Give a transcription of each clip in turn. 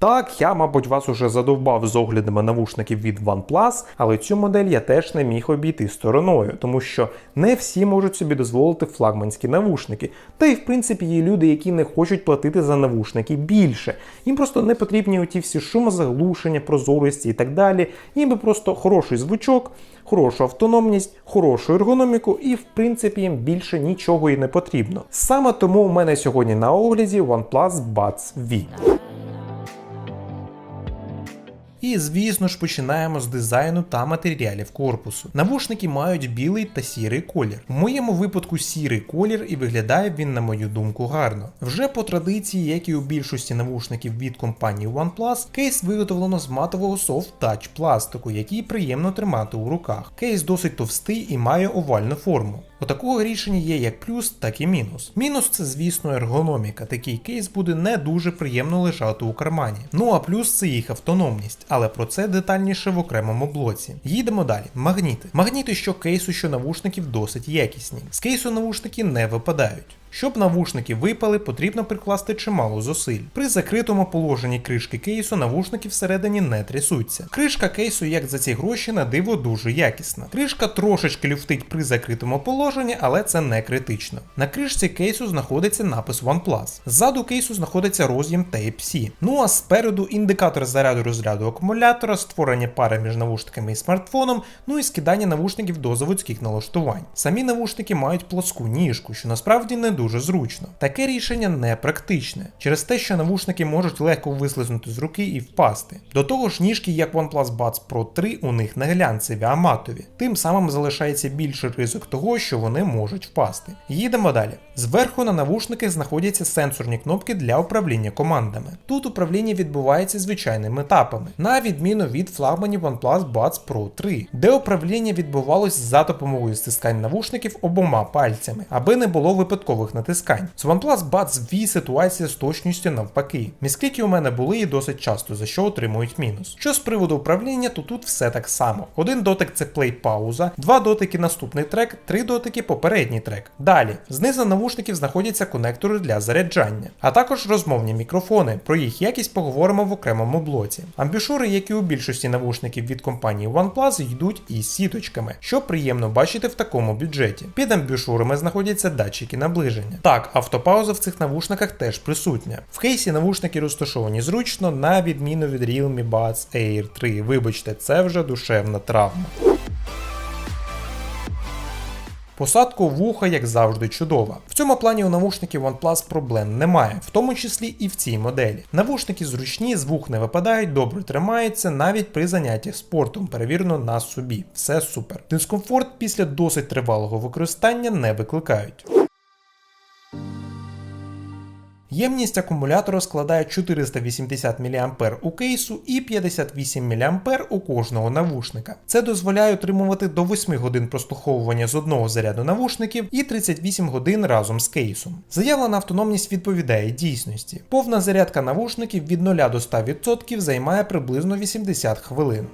Так, я, мабуть, вас уже задовбав з оглядами навушників від OnePlus, але цю модель я теж не міг обійти стороною, тому що не всі можуть собі дозволити флагманські навушники. Та й в принципі є люди, які не хочуть платити за навушники більше. Їм просто не потрібні оті всі шумозаглушення, прозорості і так далі. Їм би просто хороший звучок, хорошу автономність, хорошу ергономіку і, в принципі, їм більше нічого і не потрібно. Саме тому у мене сьогодні на огляді OnePlus Buds V. І звісно ж починаємо з дизайну та матеріалів корпусу. Навушники мають білий та сірий колір. В моєму випадку сірий колір і виглядає він, на мою думку, гарно. Вже по традиції, як і у більшості навушників від компанії OnePlus, кейс виготовлено з матового soft touch пластику, який приємно тримати у руках. Кейс досить товстий і має овальну форму. У такого рішення є як плюс, так і мінус. Мінус це, звісно, ергономіка. Такий кейс буде не дуже приємно лежати у кармані. Ну а плюс це їх автономність, але про це детальніше в окремому блоці. Їдемо далі. Магніти. Магніти, що кейсу, що навушників досить якісні. З кейсу навушники не випадають. Щоб навушники випали, потрібно прикласти чимало зусиль. При закритому положенні кришки кейсу навушники всередині не трясуться. Кришка кейсу, як за ці гроші, на диво дуже якісна. Кришка трошечки люфтить при закритому положенні, але це не критично. На кришці кейсу знаходиться напис OnePlus. Ззаду кейсу знаходиться роз'єм Type-C. Ну а спереду індикатор заряду розряду акумулятора, створення пари між навушниками і смартфоном, ну і скидання навушників до заводських налаштувань. Самі навушники мають плоску ніжку, що насправді не дуже зручно. Таке рішення не практичне, через те, що навушники можуть легко вислизнути з руки і впасти. До того ж, ніжки, як OnePlus Buds Pro 3, у них не глянцеві, а матові. Тим самим залишається більший ризик того, що вони можуть впасти. Їдемо далі. Зверху на навушниках знаходяться сенсорні кнопки для управління командами. Тут управління відбувається звичайними етапами, на відміну від флагманів OnePlus Buds Pro 3, де управління відбувалось за допомогою стискань навушників обома пальцями, аби не було випадкових натискань. З OnePlus Buds V ситуація з точністю навпаки. Міскиті у мене були і досить часто, за що отримують мінус. Що з приводу управління, то тут все так само. Один дотик це плей пауза, два дотики наступний трек, три дотики попередній трек. Далі, знизу навушників знаходяться конектори для заряджання, а також розмовні мікрофони. Про їх якість поговоримо в окремому блоці. Амбішури, як і у більшості навушників від компанії OnePlus, йдуть із сіточками, що приємно бачити в такому бюджеті. Під амбішурами знаходяться датчики наближення. Так, автопауза в цих навушниках теж присутня. В кейсі навушники розташовані зручно, на відміну від Realme Buds Air 3. Вибачте, це вже душевна травма. Посадка вуха, як завжди, чудова. В цьому плані у навушників OnePlus проблем немає, в тому числі і в цій моделі. Навушники зручні, звук не випадають, добре тримаються навіть при заняттях спортом, перевірено на собі. Все супер. Дискомфорт після досить тривалого використання не викликають. Ємність акумулятора складає 480 мА у кейсу і 58 мА у кожного навушника. Це дозволяє отримувати до 8 годин прослуховування з одного заряду навушників і 38 годин разом з кейсом. Заявлена автономність відповідає дійсності. Повна зарядка навушників від 0 до 100% займає приблизно 80 хвилин.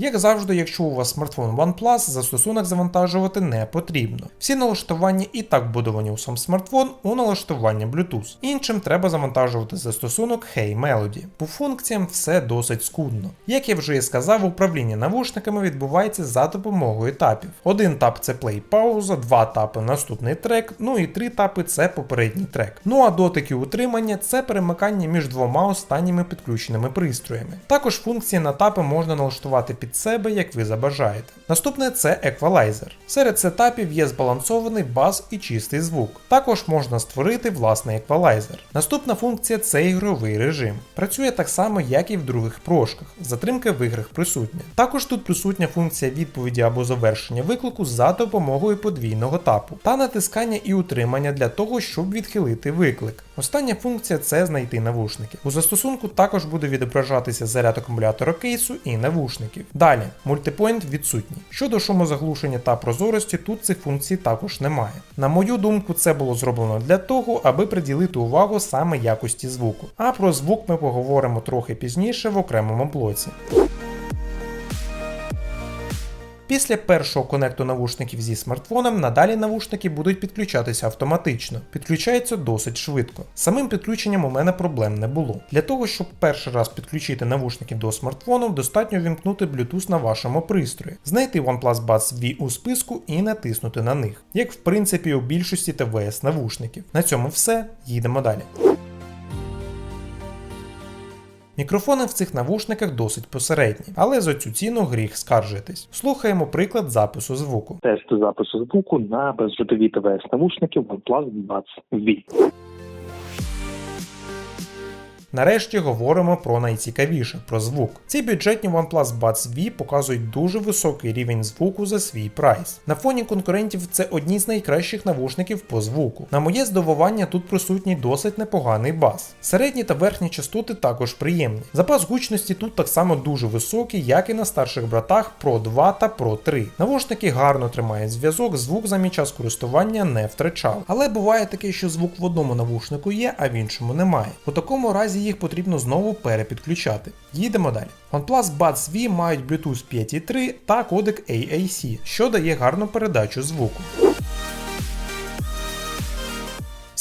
Як завжди, якщо у вас смартфон OnePlus, застосунок завантажувати не потрібно. Всі налаштування і так вбудовані у сам смартфон у налаштування Bluetooth. Іншим треба завантажувати застосунок Hey Melody. По функціям все досить скудно. Як я вже і сказав, управління навушниками відбувається за допомогою етапів. Один тап це плей пауза, два тапи наступний трек, ну і три тапи це попередній трек. Ну а дотики утримання це перемикання між двома останніми підключеними пристроями. Також функції на тапи можна налаштувати під себе, як ви забажаєте. Наступне це еквалайзер. Серед сетапів є збалансований бас і чистий звук. Також можна створити власний еквалайзер. Наступна функція це ігровий режим. Працює так само, як і в других прошках. Затримка в іграх присутня. Також тут присутня функція відповіді або завершення виклику за допомогою подвійного тапу та натискання і утримання для того, щоб відхилити виклик. Остання функція це знайти навушники. У застосунку також буде відображатися заряд акумулятора кейсу і навушників. Далі, мультипоінт відсутній. Щодо шумозаглушення та прозорості, тут цих функцій також немає. На мою думку, це було зроблено для того, аби приділити увагу саме якості звуку. А про звук ми поговоримо трохи пізніше в окремому блоці. Після першого конекту навушників зі смартфоном надалі навушники будуть підключатися автоматично. Підключаються досить швидко. Самим підключенням у мене проблем не було. Для того, щоб перший раз підключити навушники до смартфону, достатньо вімкнути Bluetooth на вашому пристрої, знайти OnePlus Buds V у списку і натиснути на них, як в принципі у більшості ТВС навушників. На цьому все, їдемо далі. Мікрофони в цих навушниках досить посередні, але за цю ціну гріх скаржитись. Слухаємо приклад запису звуку. Тест запису звуку на безжитові ТВС навушників OnePlus Buds V. Нарешті говоримо про найцікавіше про звук. Ці бюджетні OnePlus Buds V показують дуже високий рівень звуку за свій прайс. На фоні конкурентів це одні з найкращих навушників по звуку. На моє здивування, тут присутній досить непоганий бас. Середні та верхні частоти також приємні. Запас гучності тут так само дуже високий, як і на старших братах Pro 2 та Pro 3. Навушники гарно тримають зв'язок, звук за мій час користування не втрачав. Але буває таке, що звук в одному навушнику є, а в іншому немає. У такому разі їх потрібно знову перепідключати. Їдемо далі. OnePlus Buds V мають Bluetooth 5.3 та кодек AAC, що дає гарну передачу звуку.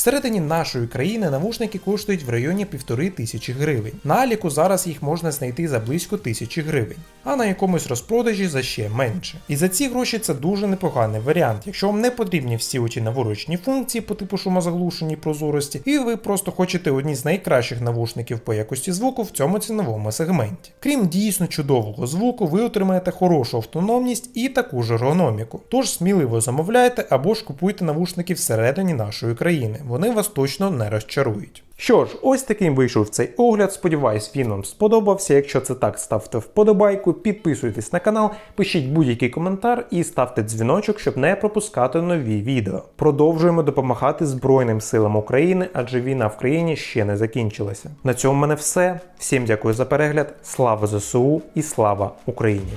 Всередині нашої країни навушники коштують в районі півтори тисячі гривень. На Аліку зараз їх можна знайти за близько тисячі гривень, а на якомусь розпродажі за ще менше. І за ці гроші це дуже непоганий варіант, якщо вам не потрібні всі оті наворочні функції по типу шумозаглушені прозорості, і ви просто хочете одні з найкращих навушників по якості звуку в цьому ціновому сегменті. Крім дійсно чудового звуку, ви отримаєте хорошу автономність і таку ж ергономіку. Тож сміливо замовляйте або ж купуйте навушники всередині нашої країни. Вони вас точно не розчарують. Що ж, ось таким вийшов цей огляд. Сподіваюсь, він вам сподобався. Якщо це так, ставте вподобайку, підписуйтесь на канал, пишіть будь-який коментар і ставте дзвіночок, щоб не пропускати нові відео. Продовжуємо допомагати Збройним силам України, адже війна в країні ще не закінчилася. На цьому в мене все. Всім дякую за перегляд. Слава ЗСУ і слава Україні!